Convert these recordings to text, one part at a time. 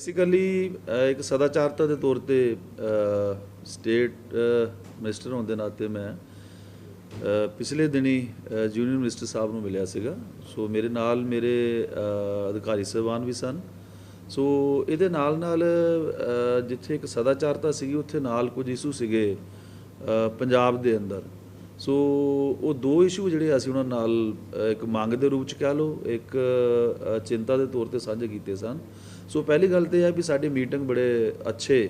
Basically ਇੱਕ ਸਦਾਚਾਰਤਾ ਦੇ ਤੌਰ ਤੇ ਸਟੇਟ ਮਿਨਿਸਟਰ ਹੋਣ ਦੇ ਨਾਤੇ ਮੈਂ ਪਿਛਲੇ ਦਿਨੀ ਜੂਨੀਅਰ ਮਿਨਿਸਟਰ ਸਾਹਿਬ ਨੂੰ ਮਿਲਿਆ ਸੀਗਾ। ਸੋ ਮੇਰੇ ਨਾਲ ਮੇਰੇ ਅਧਿਕਾਰੀ ਸਹਿਬਾਨ ਵੀ ਸਨ। ਸੋ ਇਹਦੇ ਨਾਲ ਨਾਲ ਜਿੱਥੇ ਇੱਕ ਸਦਾਚਾਰਤਾ ਸੀਗੀ, ਉੱਥੇ ਨਾਲ ਕੁਝ ਇਸ਼ੂ ਸੀਗੇ ਪੰਜਾਬ ਦੇ ਅੰਦਰ। ਸੋ ਉਹ ਦੋ ਇਸ਼ੂ ਜਿਹੜੇ ਅਸੀਂ ਉਹਨਾਂ ਨਾਲ ਇੱਕ ਮੰਗ ਦੇ ਰੂਪ ਚ ਕਹਿ ਲਓ, ਇੱਕ ਚਿੰਤਾ ਦੇ ਤੌਰ ਤੇ ਸਾਂਝੇ ਕੀਤੇ ਸਨ। ਸੋ ਪਹਿਲੀ ਗੱਲ ਤੇ ਇਹ ਹੈ ਵੀ ਸਾਡੀ ਮੀਟਿੰਗ ਬੜੇ ਅੱਛੇ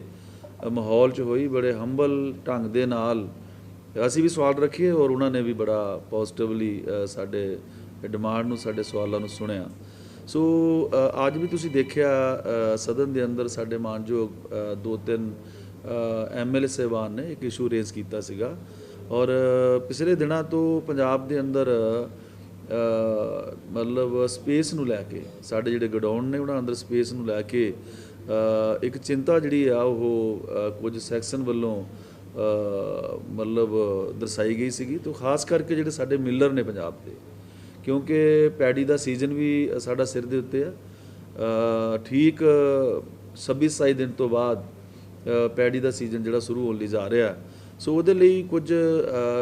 ਮਾਹੌਲ ਚ ਹੋਈ, ਬੜੇ ਹੰਬਲ ਢੰਗ ਦੇ ਨਾਲ। ਅਸੀਂ ਵੀ ਸਵਾਲ ਰੱਖੀਏ ਔਰ ਉਹਨਾਂ ਨੇ ਵੀ ਬੜਾ ਪੋਜ਼ਿਟਿਵਲੀ ਸਾਡੇ ਡਿਮਾਂਡ ਨੂੰ, ਸਾਡੇ ਸਵਾਲਾਂ ਨੂੰ ਸੁਣਿਆ। ਸੋ ਅੱਜ ਵੀ ਤੁਸੀਂ ਦੇਖਿਆ ਸਦਨ ਦੇ ਅੰਦਰ ਸਾਡੇ ਮਾਨਯੋਗ ਦੋ ਤਿੰਨ ਐਮਐਲਏ ਸਹਿਬਾਨ ਨੇ ਇੱਕ ਇਸ਼ੂ ਰੇਜ਼ ਕੀਤਾ ਸੀਗਾ। ਔਰ ਪਿਛਲੇ ਦਿਨਾਂ ਤੋਂ ਪੰਜਾਬ ਦੇ ਅੰਦਰ ਮਤਲਬ ਸਪੇਸ ਨੂੰ ਲੈ ਕੇ, ਸਾਡੇ ਜਿਹੜੇ ਗਡਾਊਨ ਨੇ ਉਹਨਾਂ ਅੰਦਰ ਸਪੇਸ ਨੂੰ ਲੈ ਕੇ ਇੱਕ ਚਿੰਤਾ ਜਿਹੜੀ ਆ ਉਹ ਕੁਝ ਸੈਕਸ਼ਨ ਵੱਲੋਂ ਮਤਲਬ ਦਰਸਾਈ ਗਈ ਸੀਗੀ ਤੋਂ ਖਾਸ ਕਰਕੇ ਜਿਹੜੇ ਸਾਡੇ ਮਿਲਰ ਨੇ ਪੰਜਾਬ ਦੇ। ਕਿਉਂਕਿ ਪੈੜੀ ਦਾ ਸੀਜ਼ਨ ਵੀ ਸਾਡਾ ਸਿਰ ਦੇ ਉੱਤੇ ਆ। ਠੀਕ 26 27 ਦਿਨ ਤੋਂ ਬਾਅਦ ਪੈੜੀ ਦਾ ਸੀਜ਼ਨ ਜਿਹੜਾ ਸ਼ੁਰੂ ਹੋਣ ਲਈ ਜਾ ਰਿਹਾ। ਸੋ ਉਹਦੇ ਲਈ ਕੁਝ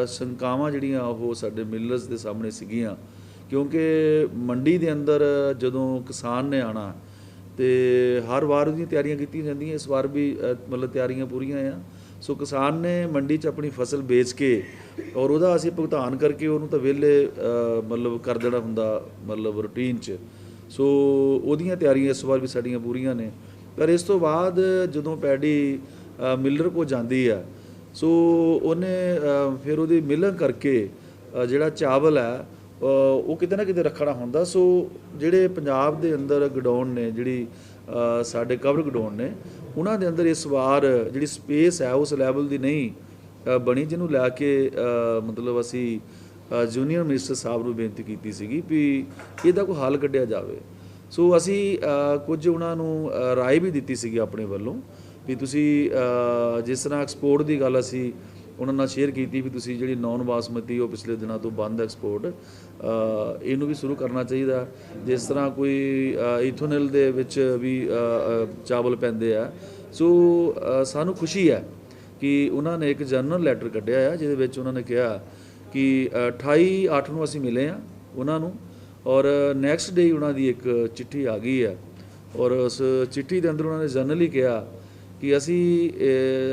ਸ਼ੰਕਾਵਾਂ ਜਿਹੜੀਆਂ ਉਹ ਸਾਡੇ ਮਿਲਰਸ ਦੇ ਸਾਹਮਣੇ ਸੀਗੀਆਂ। ਕਿਉਂਕਿ ਮੰਡੀ ਦੇ ਅੰਦਰ ਜਦੋਂ ਕਿਸਾਨ ਨੇ ਆਣਾ ਤੇ ਹਰ ਵਾਰ ਉਹਦੀਆਂ ਤਿਆਰੀਆਂ ਕੀਤੀਆਂ ਜਾਂਦੀਆਂ, ਇਸ ਵਾਰ ਵੀ ਮਤਲਬ ਤਿਆਰੀਆਂ ਪੂਰੀਆਂ ਆ। ਸੋ ਕਿਸਾਨ ਨੇ ਮੰਡੀ 'ਚ ਆਪਣੀ ਫਸਲ ਵੇਚ ਕੇ ਔਰ ਉਹਦਾ ਅਸੀਂ ਭੁਗਤਾਨ ਕਰਕੇ ਉਹਨੂੰ ਤਾਂ ਵਿਹਲੇ ਮਤਲਬ ਕਰ ਦੇਣਾ ਹੁੰਦਾ, ਮਤਲਬ ਰੂਟੀਨ 'ਚ। ਸੋ ਉਹਦੀਆਂ ਤਿਆਰੀਆਂ ਇਸ ਵਾਰ ਵੀ ਸਾਡੀਆਂ ਪੂਰੀਆਂ ਨੇ। ਪਰ ਇਸ ਤੋਂ ਬਾਅਦ ਜਦੋਂ ਪੈਡੀ ਮਿਲਰ ਕੋ ਜਾਂਦੀ ਆ ਸੋ ਉਹਨੇ ਫਿਰ ਉਹਦੀ ਮਿਲਣ ਕਰਕੇ ਜਿਹੜਾ ਚਾਵਲ ਹੈ ਉਹ ਕਿਤੇ ਨਾ ਕਿਤੇ ਰੱਖਣਾ ਹੁੰਦਾ। ਸੋ ਜਿਹੜੇ ਪੰਜਾਬ ਦੇ ਅੰਦਰ ਗਡਾਉਣ ਨੇ, ਜਿਹੜੀ ਸਾਡੇ ਕਵਰ ਗਡਾਉਣ ਨੇ, ਉਹਨਾਂ ਦੇ ਅੰਦਰ ਇਸ ਵਾਰ ਜਿਹੜੀ ਸਪੇਸ ਹੈ, ਉਸ ਲੈਵਲ ਦੀ ਨਹੀਂ ਬਣੀ, ਜਿਹਨੂੰ ਲੈ ਕੇ ਮਤਲਬ ਅਸੀਂ ਜੂਨੀਅਰ ਮਿਨਿਸਟਰ ਸਾਹਿਬ ਨੂੰ ਬੇਨਤੀ ਕੀਤੀ ਸੀਗੀ ਵੀ ਇਹਦਾ ਕੋਈ ਹੱਲ ਕੱਢਿਆ ਜਾਵੇ। ਸੋ ਅਸੀਂ ਕੁਝ ਉਹਨਾਂ ਨੂੰ ਰਾਏ ਵੀ ਦਿੱਤੀ ਸੀਗੀ ਆਪਣੇ ਵੱਲੋਂ ਵੀ ਤੁਸੀਂ ਜਿਸ ਤਰ੍ਹਾਂ ਐਕਸਪੋਰਟ ਦੀ ਗੱਲ ਅਸੀਂ ਉਹਨਾਂ ਨਾਲ ਸ਼ੇਅਰ ਕੀਤੀ ਵੀ ਤੁਸੀਂ ਜਿਹੜੀ ਨੌਨ ਬਾਸਮਤੀ ਉਹ ਪਿਛਲੇ ਦਿਨਾਂ ਤੋਂ ਬੰਦ ਐਕਸਪੋਰਟ ਇਹਨੂੰ ਵੀ ਸ਼ੁਰੂ ਕਰਨਾ ਚਾਹੀਦਾ। ਜਿਸ ਤਰ੍ਹਾਂ ਕੋਈ ਇਥੋਨਲ ਦੇ ਵਿੱਚ ਵੀ ਚਾਵਲ ਪੈਂਦੇ ਆ। ਸੋ ਸਾਨੂੰ ਖੁਸ਼ੀ ਹੈ ਕਿ ਉਹਨਾਂ ਨੇ ਇੱਕ ਜਨਰਲ ਲੈਟਰ ਕੱਢਿਆ ਆ ਜਿਹਦੇ ਵਿੱਚ ਉਹਨਾਂ ਨੇ ਕਿਹਾ ਕਿ ਅ, 28 8 ਨੂੰ ਅਸੀਂ ਮਿਲੇ ਆ ਉਹਨਾਂ ਨੂੰ ਔਰ ਨੈਕਸਟ ਡੇ ਉਹਨਾਂ ਦੀ ਇੱਕ ਚਿੱਠੀ ਆ ਗਈ ਹੈ ਔਰ ਉਸ ਚਿੱਠੀ ਦੇ ਅੰਦਰ ਉਹਨਾਂ ਨੇ ਜਨਰਲੀ ਕਿਹਾ ਕਿ ਅਸੀਂ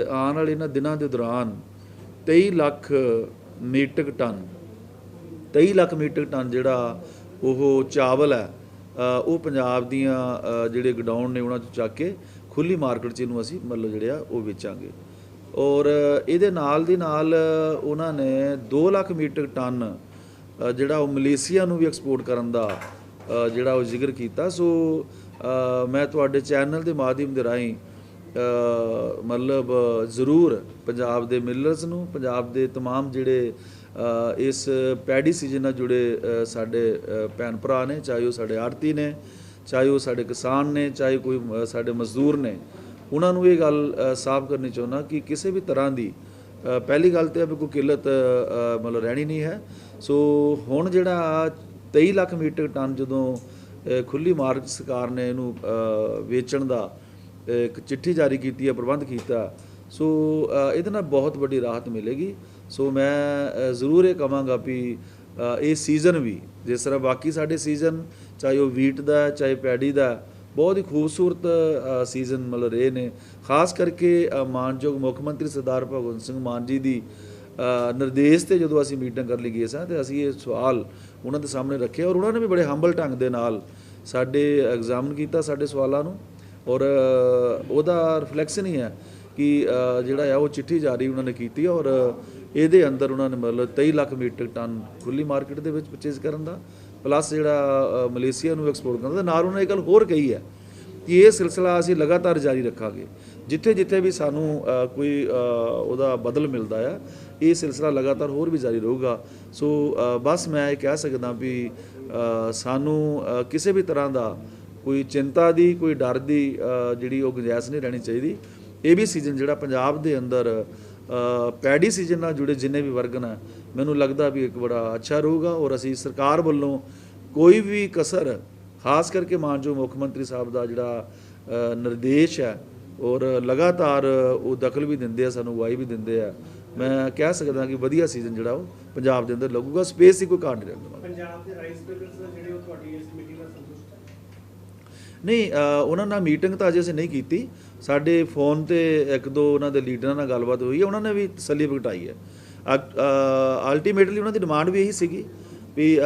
ਆਉਣ ਵਾਲੇ ਇਹਨਾਂ ਦਿਨਾਂ ਦੇ ਦੌਰਾਨ 23 lakh metric ton 23 lakh metric ton ਜਿਹੜਾ ਉਹ ਚਾਵਲ ਹੈ ਉਹ ਪੰਜਾਬ ਦੀਆਂ ਜਿਹੜੇ ਗਡਾਊਨ ਨੇ ਉਹਨਾਂ 'ਚ ਚੱਕ ਕੇ ਖੁੱਲੀ ਮਾਰਕੀਟ 'ਚ ਇਹਨੂੰ ਅਸੀਂ ਮਤਲਬ ਜਿਹੜੇ ਆ ਉਹ ਵੇਚਾਂਗੇ। ਔਰ ਇਹਦੇ ਨਾਲ ਦੀ ਨਾਲ ਉਹਨਾਂ ਨੇ 2 ਲੱਖ ਮੀਟ੍ਰਿਕ ਟਨ ਜਿਹੜਾ ਉਹ ਮਲੇਸ਼ੀਆ ਨੂੰ ਵੀ ਐਕਸਪੋਰਟ ਕਰਨ ਦਾ ਜਿਹੜਾ ਉਹ ਜ਼ਿਕਰ ਕੀਤਾ। ਸੋ ਮੈਂ ਤੁਹਾਡੇ ਚੈਨਲ ਦੇ ਮਾਧਿਅਮ ਦੇ ਰਾਹੀਂ ਮਤਲਬ ਜ਼ਰੂਰ ਪੰਜਾਬ ਦੇ ਮਿਲਰਸ ਨੂੰ ਪੰਜਾਬ ਦੇ तमाम ਜਿਹੜੇ ਅ, ਇਸ ਪੈਡੀ ਸੀਜ਼ਨ ਨਾਲ ਜੁੜੇ ਅ, ਸਾਡੇ ਅ, ਭੈਣ ਭਰਾ ਨੇ ਚਾਹੇ ਉਹ ਸਾਡੇ ਆੜਤੀ ਨੇ ਚਾਹੇ ਉਹ ਸਾਡੇ ਕਿਸਾਨ ਨੇ ਚਾਹੇ ਕੋਈ ਅ, ਸਾਡੇ ਮਜ਼ਦੂਰ ਨੇ ਉਹਨਾਂ ਨੂੰ ਇਹ ਗੱਲ ਅ, ਸਾਫ਼ ਕਰਨੀ ਚਾਹੁੰਦਾ ਕਿ ਕਿਸੇ ਵੀ ਤਰ੍ਹਾਂ ਦੀ ਅ, ਪਹਿਲੀ ਗੱਲ ਤੇ ਹੈ ਵੀ ਕੋਈ ਕਿੱਲਤ ਅ, ਮਤਲਬ ਰਹਿਣੀ ਨਹੀਂ ਹੈ ਸੋ ਹੁਣ ਜਿਹੜਾ 23 ਲੱਖ ਮੀਟਰ ਟਨ ਜਦੋਂ ਅ, ਖੁੱਲੀ ਮਾਰਕੀਟ ਸਰਕਾਰ ਨੇ ਇਹਨੂੰ ਅ, ਵੇਚਣ ਦਾ ਅ, ਇੱਕ ਚਿੱਠੀ ਜਾਰੀ ਕੀਤੀ ਹੈ, ਪ੍ਰਬੰਧ ਕੀਤਾ। ਸੋ ਇਹਦੇ ਨਾਲ ਬਹੁਤ ਵੱਡੀ ਰਾਹਤ ਮਿਲੇਗੀ। ਸੋ, ਮੈਂ ਜ਼ਰੂਰ ਇਹ ਕਵਾਂਗਾ ਵੀ ਇਹ ਸੀਜ਼ਨ ਵੀ, ਜਿਸ ਤਰ੍ਹਾਂ ਬਾਕੀ ਸਾਡੇ ਸੀਜ਼ਨ, ਚਾਹੇ ਉਹ ਵੀਟ ਦਾ ਚਾਹੇ ਪੈਡੀ ਦਾ ਬਹੁਤ ਹੀ ਖੂਬਸੂਰਤ ਸੀਜ਼ਨ ਮਤਲਬ ਰਹੇ ਨੇ। ਖਾਸ ਕਰਕੇ ਮਾਨਯੋਗ ਮੁੱਖ ਮੰਤਰੀ ਸਰਦਾਰ ਭਗਵੰਤ ਸਿੰਘ ਮਾਨ ਜੀ ਦੀ ਨਿਰਦੇਸ਼ ਤੇ ਜਦੋਂ ਅਸੀਂ ਮੀਟਿੰਗ ਕਰ ਲਈ ਗਏ ਸਾਂ, ਤੇ ਅਸੀਂ ਇਹ ਸਵਾਲ ਉਹਨਾਂ ਦੇ ਸਾਹਮਣੇ ਰੱਖੇ ਔਰ ਉਹਨਾਂ ਨੇ ਵੀ ਬੜੇ ਹੰਬਲ ਢੰਗ ਦੇ ਨਾਲ ਸਾਡੇ ਐਗਜ਼ਾਮਨ ਕੀਤਾ ਸਾਡੇ ਸਵਾਲਾਂ ਨੂੰ। ਔਰ ਉਹਦਾ ਰਿਫਲੈਕਸ਼ਨ ਹੀ ਹੈ ਕਿ ਜਿਹੜਾ ਆ ਉਹ ਚਿੱਠੀ ਜਾਰੀ ਉਹਨਾਂ ਨੇ ਕੀਤੀ ਔਰ ਇਹਦੇ ਅੰਦਰ ਉਹਨਾਂ ਨੇ ਮਤਲਬ 23 ਲੱਖ ਮੀਟਰ ਟਨ ਖੁੱਲੀ ਮਾਰਕੀਟ ਦੇ ਵਿੱਚ ਪਰਚੇਜ਼ ਕਰਨ ਦਾ ਪਲੱਸ ਜਿਹੜਾ ਮਲੇਸ਼ੀਆ ਨੂੰ ਐਕਸਪੋਰਟ ਕਰਨ ਦਾ। ਨਾਲ ਉਹਨਾਂ ਨੇ ਇਹ ਗੱਲ ਹੋਰ ਕਹੀ ਹੈ ਕਿ ਇਹ ਸਿਲਸਿਲਾ ਅਸੀਂ ਲਗਾਤਾਰ ਜਾਰੀ ਰੱਖਾਂਗੇ। ਜਿੱਥੇ ਜਿੱਥੇ ਵੀ ਸਾਨੂੰ ਕੋਈ ਉਹਦਾ ਬਦਲ ਮਿਲਦਾ ਆ, ਇਹ ਸਿਲਸਿਲਾ ਲਗਾਤਾਰ ਹੋਰ ਵੀ ਜਾਰੀ ਰਹੂਗਾ। ਸੋ ਬਸ ਮੈਂ ਇਹ ਕਹਿ ਸਕਦਾ ਵੀ ਸਾਨੂੰ ਕਿਸੇ ਵੀ ਤਰ੍ਹਾਂ ਦਾ ਕੋਈ ਚਿੰਤਾ ਦੀ, ਕੋਈ ਡਰ ਦੀ ਜਿਹੜੀ ਉਹ ਗੁੰਜਾਇਸ਼ ਨਹੀਂ ਰਹਿਣੀ ਚਾਹੀਦੀ। ਇਹ ਵੀ ਸੀਜ਼ਨ ਜਿਹੜਾ ਪੰਜਾਬ ਦੇ ਅੰਦਰ ਪੈਡੀ ਸੀਜ਼ਨ ਨਾਲ ਜੁੜੇ ਜਿੰਨੇ ਵੀ ਵਰਗ ਨੇ, ਮੈਨੂੰ ਲੱਗਦਾ ਵੀ ਇੱਕ ਬੜਾ ਅੱਛਾ ਰਹੂਗਾ ਔਰ ਅਸੀਂ ਸਰਕਾਰ ਵੱਲੋਂ ਕੋਈ ਵੀ ਕਸਰ, ਖਾਸ ਕਰਕੇ ਮਾਨਯੋਗ ਮੁੱਖ ਮੰਤਰੀ ਸਾਹਿਬ ਦਾ ਜਿਹੜਾ ਨਿਰਦੇਸ਼ ਹੈ ਔਰ ਲਗਾਤਾਰ ਉਹ ਦਖਲ ਵੀ ਦਿੰਦੇ ਆ, ਸਾਨੂੰ ਅਗਵਾਈ ਵੀ ਦਿੰਦੇ ਆ, ਮੈਂ ਕਹਿ ਸਕਦਾ ਕਿ ਵਧੀਆ ਸੀਜ਼ਨ ਜਿਹੜਾ ਉਹ ਪੰਜਾਬ ਦੇ ਅੰਦਰ ਲੱਗੂਗਾ। ਸਪੇਸ ਦੀ ਕੋਈ ਘਾਟ ਨਹੀਂ ਰਹਿੰਦਾ ਪੰਜਾਬ ਦੇ ਰਾਈਸ ਮਿਲਰਸ ਦਾ ਜਿਹੜੇ ਉਹ ਤੁਹਾਡੀ ਇਸ ਮੀਟਿੰਗ ਨਾਲ ਸੰਤੁਸ਼ਟ ਹੈ ਨਹੀਂ ਉਹਨਾਂ ਨਾਲ ਮੀਟਿੰਗ ਤਾਂ ਅਜੇ ਅਸੀਂ ਨਹੀਂ ਕੀਤੀ। ਸਾਡੇ ਫੋਨ ਤੇ ਇੱਕ ਦੋ ਉਹਨਾਂ ਦੇ ਲੀਡਰਾਂ ਨਾਲ ਗੱਲਬਾਤ ਹੋਈ ਹੈ ਉਹਨਾਂ ਨੇ ਵੀ ਤਸੱਲੀ ਪ੍ਰਗਟਾਈ ਹੈ। ਅਲਟੀਮੇਟਲੀ ਉਹਨਾਂ ਦੀ ਡਿਮਾਂਡ ਵੀ ਇਹੀ ਸੀਗੀ ਵੀ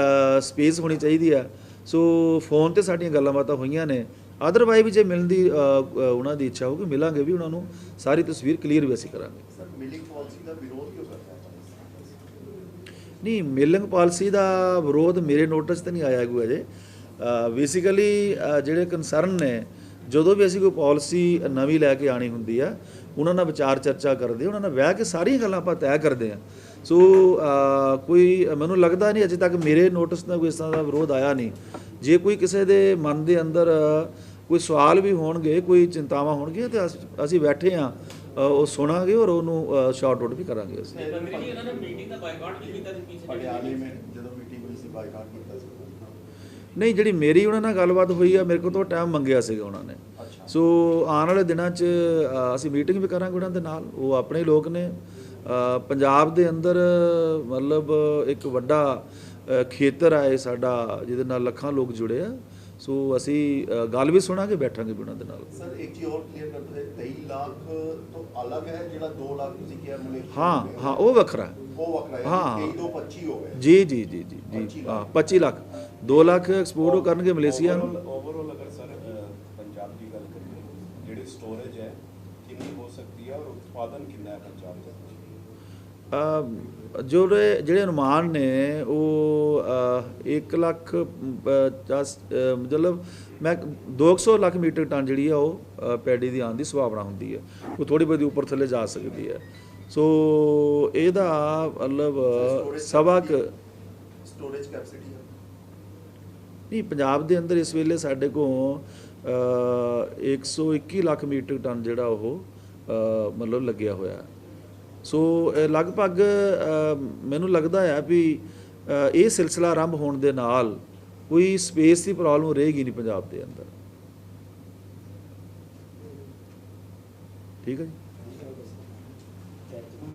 ਸਪੇਸ ਹੋਣੀ ਚਾਹੀਦੀ ਆ ਸੋ ਫੋਨ ਤੇ ਸਾਡੀਆਂ ਗੱਲਾਂ ਬਾਤਾਂ ਹੋਈਆਂ ਨੇ। ਅਦਰਵਾਈਜ਼ ਵੀ ਜੇ ਮਿਲਣ ਦੀ ਉਹਨਾਂ ਦੀ ਇੱਛਾ ਹੋਊਗੀ ਮਿਲਾਂਗੇ ਵੀ ਉਹਨਾਂ ਨੂੰ। ਸਾਰੀ ਤਸਵੀਰ ਕਲੀਅਰ ਵੀ ਅਸੀਂ ਕਰਾਂਗੇ। ਸਰ ਮਿਲਿੰਗ ਪਾਲਿਸੀ ਦਾ ਵਿਰੋਧ ਕਿਉਂ ਕਰਦਾ ਨਹੀਂ ਮੇਲਿੰਗ ਪਾਲਿਸੀ ਦਾ ਵਿਰੋਧ ਮੇਰੇ ਨੋਟਿਸ ਤੇ ਨਹੀਂ ਆਇਆ ਕੋਈ ਅਜੇ। ਬੇਸਿਕਲੀ ਜਿਹੜੇ ਕੰਸਰਨ ਨੇ ਜਦੋਂ ਵੀ ਅਸੀਂ ਕੋਈ ਪਾਲਿਸੀ ਨਵੀਂ ਲੈ ਕੇ ਆਣੀ ਹੁੰਦੀ ਆ ਉਹਨਾਂ ਨਾਲ ਵਿਚਾਰ ਚਰਚਾ ਕਰਦੇ ਉਹਨਾਂ ਨਾਲ ਬਹਿ ਕੇ ਸਾਰੀਆਂ ਗੱਲਾਂ ਆਪਾਂ ਤੈਅ ਕਰਦੇ ਆ। ਸੋ ਕੋਈ ਮੈਨੂੰ ਲੱਗਦਾ ਨਹੀਂ ਅਜੇ ਤੱਕ ਮੇਰੇ ਨੋਟਿਸ ਨਾਲ ਕੋਈ ਇਸ ਤਰ੍ਹਾਂ ਦਾ ਵਿਰੋਧ ਆਇਆ ਨਹੀਂ। ਜੇ ਕੋਈ ਕਿਸੇ ਦੇ ਮਨ ਦੇ ਅੰਦਰ ਕੋਈ ਸਵਾਲ ਵੀ ਹੋਣਗੇ ਕੋਈ ਚਿੰਤਾਵਾਂ ਹੋਣਗੀਆਂ ਤੇ ਅਸੀਂ- ਅਸੀਂ ਬੈਠੇ ਆ ਉਹ ਸੁਣਾਂਗੇ ਔਰ ਉਹਨੂੰ ਸ਼ਾਰਟ ਆਊਟ ਵੀ ਕਰਾਂਗੇ ਅਸੀਂ। ਨੇ ਮੀਟਿੰਗ ਦਾ ਬਾਈਕਾਟ ਵੀ ਕੀਤਾ ਸੀ ਪਿਛਲੇ ਪਟਿਆਲੇ ਵਿੱਚ ਜਦੋਂ ਮੀਟਿੰਗ ਹੋਈ ਸੀ ਬਾਈਕਾਟ ਕੀਤਾ ਸੀ। ਨਹੀਂ ਜਿਹੜੀ ਮੇਰੀ ਉਹਨਾਂ ਨਾਲ ਗੱਲਬਾਤ ਹੋਈ ਆ ਮੇਰੇ ਕੋਲ ਤੋਂ ਟਾਈਮ ਮੰਗਿਆ ਸੀਗਾ ਉਹਨਾਂ ਨੇ। ਸੋ ਆਉਣ ਵਾਲੇ ਦਿਨਾਂ 'ਚ ਅਸੀਂ ਮੀਟਿੰਗ ਵੀ ਕਰਾਂਗੇ ਉਹਨਾਂ ਦੇ ਨਾਲ। ਉਹ ਆਪਣੇ ਲੋਕ ਨੇ। ਪੰਜਾਬ ਦੇ ਅੰਦਰ ਮਤਲਬ ਇੱਕ ਵੱਡਾ ਖੇਤਰ ਆ ਇਹ ਸਾਡਾ ਜਿਹਦੇ ਨਾਲ ਲੱਖਾਂ ਲੋਕ ਜੁੜੇ ਆ। ਸੋ ਅਸੀਂ ਗੱਲ ਵੀ ਸੁਣਾਂਗੇ ਬੈਠਾਂਗੇ ਵੀ ਉਹਨਾਂ ਦੇ ਨਾਲ। ਸਰ ਇੱਕ ਚੀਜ਼ ਹੋਰ ਕਲੀਅਰ ਕਰ ਦੋ 23 ਲੱਖ ਤੋਂ ਅਲੱਗ ਹੈ ਜਿਹੜਾ 2 ਲੱਖ ਤੁਸੀਂ ਕਿਹਾ ਮਲੇਸ਼ੀਆ ਹਾਂ ਨੂੰ ਹਾਂ ਉਹ ਵੱਖਰਾ ਹੈ। ਉਹ ਵੱਖਰਾ ਹੈ ਹਾਂ। 23 ਤੋਂ 25 ਹੋ ਗਏ। ਜੀ ਜੀ ਜੀ ਜੀ ਜੀ। 25 ਹਾਂ 25 ਲੱਖ। 2 ਲੱਖ ਐਕਸਪੋਰਟ ਕਰਨਗੇ ਮਲੇਸ਼ੀਆ ਨੂੰ। ਓਵਰਆਲ ਅਗਰ ਸਰ ਪੰਜਾਬ ਦੀ ਗੱਲ ਕਰੀਏ ਜਿਹੜੀ ਸਟੋਰੇਜ ਹੈ ਕਿੰਨੀ ਹੋ ਸਕਦੀ ਹੈ ਔਰ ਉਤਪਾਦਨ ਕਿੰਨਾ ਹੈ ਪੰਜਾਬ ਦੇ ਵਿੱਚ ਅ, ਜਿਹੜੇ ਜਿਹੜੇ ਅਨੁਮਾਨ ਨੇ ਉਹ 1 ਲੱਖ ਅ, ਦਸ, ਅ, ਮਤਲਬ ਮੈਂ 200 ਲੱਖ ਮੀਟਰ ਟਨ ਜਿਹੜੀ ਆ ਉਹ ਪੈਡੀ ਦੀ ਆਉਣ ਦੀ ਸੰਭਾਵਨਾ ਹੁੰਦੀ ਹੈ ਉਹ ਥੋੜੀ ਬਹੁਤੀ ਉੱਪਰ ਥੱਲੇ ਜਾ ਸਕਦੀ ਹੈ ਸੋ ਇਹਦਾ ਮਤਲਬ ਸਵਾ ਕੁ ਸਟੋਰੇਜ ਕੈਪੈਸਿਟੀ ਹੈ ਨਹੀਂ ਪੰਜਾਬ ਦੇ ਅੰਦਰ ਇਸ ਵੇਲੇ ਸਾਡੇ ਕੋਲ ਅ, 121 ਲੱਖ ਮੀਟਰ ਟਨ ਜਿਹੜਾ ਉਹ ਮਤਲਬ ਲੱਗਿਆ ਹੋਇਆ। ਹੈ। ਸੋ ਲਗਭਗ ਮੈਨੂੰ ਲੱਗਦਾ ਹੈ ਵੀ ਇਹ ਸਿਲਸਿਲਾ ਆਰੰਭ ਹੋਣ ਦੇ ਨਾਲ ਕੋਈ ਸਪੇਸ ਦੀ ਪ੍ਰੋਬਲਮ ਰਹੇਗੀ ਨਹੀਂ ਪੰਜਾਬ ਦੇ ਅੰਦਰ। ਠੀਕ ਹੈ ਜੀ?